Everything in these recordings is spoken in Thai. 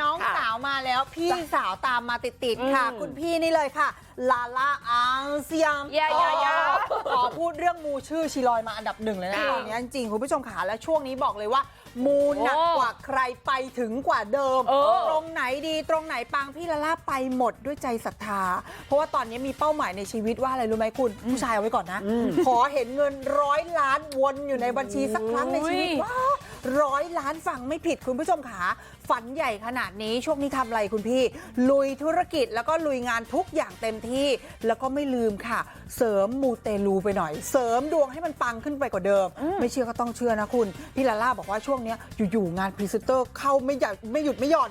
น้องค่ะสาวมาแล้วพี่สาวตามมาติดๆค่ะอืมคุณพี่นี่เลยค่ะ ลาล่าอังเซียมยายายาขอพูดเรื่องมูชื่อชีลอยมาอันดับหนึ่งเลยนะค่ะตอนนี้จริงๆคุณผู้ชมขาแล้วช่วงนี้บอกเลยว่า มูหนักโอ้กว่าใครไปถึงกว่าเดิมเออตรงไหนดีตรงไหนปังพี่ลาล่าไปหมดด้วยใจศรัทธา เพราะว่าตอนนี้มีเป้าหมายในชีวิตว่าอะไรรู้ไหมคุณ ผู้ชายเอาไว้ก่อนนะ ขอเห็นเงินร้อยล้านวนอยู่ในบัญชีสักครั้งในชีวิตอุ้ยว้า ร้อยล้านฟังไม่ผิดคุณผู้ชมขาฝันใหญ่ขนาดนี้ช่วงนี้ทำอะไรคุณพี่ ลุยธุรกิจแล้วก็ลุยงานทุกอย่างเต็มที่ แล้วก็ไม่ลืมค่ะ เสริมมูเตลูไปหน่อย เสริมดวงให้มันปังขึ้นไปกว่าเดิม ไม่เชื่อก็ต้องเชื่อนะคุณ พี่ลาล่าบอกว่าช่วงเนี้ยอยู่ๆงานพรีเซนเตอร์เข้าไม่หยุดไม่หยุดไม่หย่อน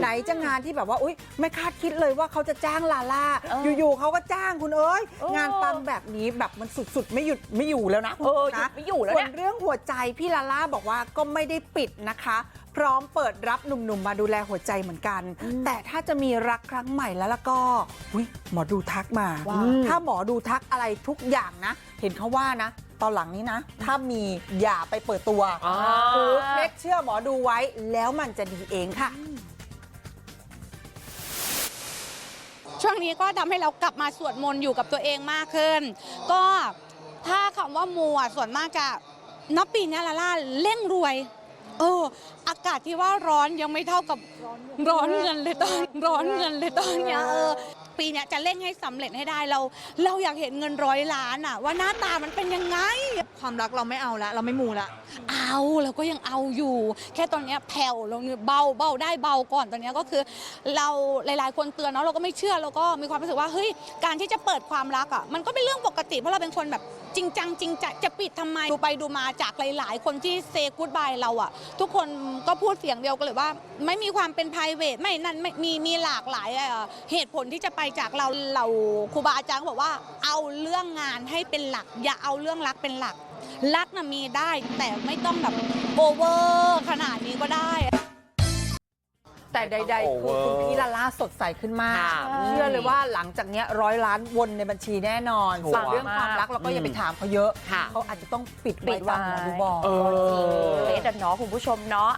ไหนจะงานที่แบบว่าอุ้ยไม่คาดคิดเลยว่าเขาจะจ้างลาล่าเอออยู่ๆเขาก็จ้างคุณเอ้ยเอองานปังแบบนี้แบบมันสุดๆ ไม่หยุดไม่อยู่แล้วนะเออหยุนะดไม่อยู่แล้วส่เนี่วยนเรื่องหัวใจพี่ลาล่าบอกว่าก็ไม่ได้ปิดนะคะ พร้อมเปิดรับหนุ่มๆมาดูแลหัวใจเหมือนกัน แต่ถ้าจะมีรักครั้งใหม่แล้วแล้วก็อุ๊ยหมอดูทักมาว่าถ้าหมอดูทักอะไรทุกอย่างนะ เห็นเขาว่านะตอนหลังนี้นะ ถ้ามีอย่าไปเปิดตัวอ่าคือเล็กเชื่อหมอดูไว้แล้วมันจะดีเองค่ะ ช่วงนี้ก็ทำให้เรากลับมาสวดมนต์อยู่กับตัวเองมากขึ้น ก็ถ้าคำว่ามัวส่วนมากจะ นับปีเนี้ยลาล่าเร่งรวย เออ อากาศที่ว่าร้อนยังไม่เท่ากับร้อนเงินเลยตอนร้อนเงินเลยตอนเนี้ยเออปีเนี้ยจะเร่งให้สำเร็จให้ได้เรา เราอยากเห็นเงินร้อยล้านอะว่าหน้าตามันเป็นยังไง ความรักเราไม่เอาละเราไม่มูละเอาเราก็ยังเอาอยู่ แค่ตอนเนี้ยแผ่วลงเบาเบาได้เบาก่อนตอนเนี้ยก็คือ เราหลาย ๆ คนเตือนเนาะเราก็ไม่เชื่อเราก็มีความรู้สึกว่าเฮ้ยการที่จะเปิดความรักอะมันก็เป็นเรื่องปกติเพราะเราเป็นคนแบบจริงจังจริงจังจะปิดทำไมดูไปดูมาจากหลาย ๆ คนที่เซกูดบายเราอะ ทุกคนก็พูดเสียงเดียวกันเลยว่า ไม่มีความเป็น p r i v a t ไม่นั่นไม่มีมีหลากหลายเอ่อเหตุผลที่จะไปจากเราเราครูบาอาจารย์ก็บอกว่าเอาเรื่องงานให้เป็นหลัก อย่าเอาเรื่องรักเป็นหลัก รักน่ะมีได้ แต่ไม่ต้องแบบโอเวอร์ขนาดนี้ก็ได้ แต่ใด ๆ คือคุณพี่ลาล่าสดใสขึ้นมาก ค่ะเชื่อเลยว่าหลังจากเนี้ยร้อยล้านวนในบัญชีแน่นอนชัวร์ส่วนเรื่องความรักเราก็อย่าไปถามเขาเยอะ ค่ะ เขาอาจจะต้องปิดปิไว้ดตามไว้หมอดูบอก เออเลสอะเนาะคุณผู้ชมเนาะ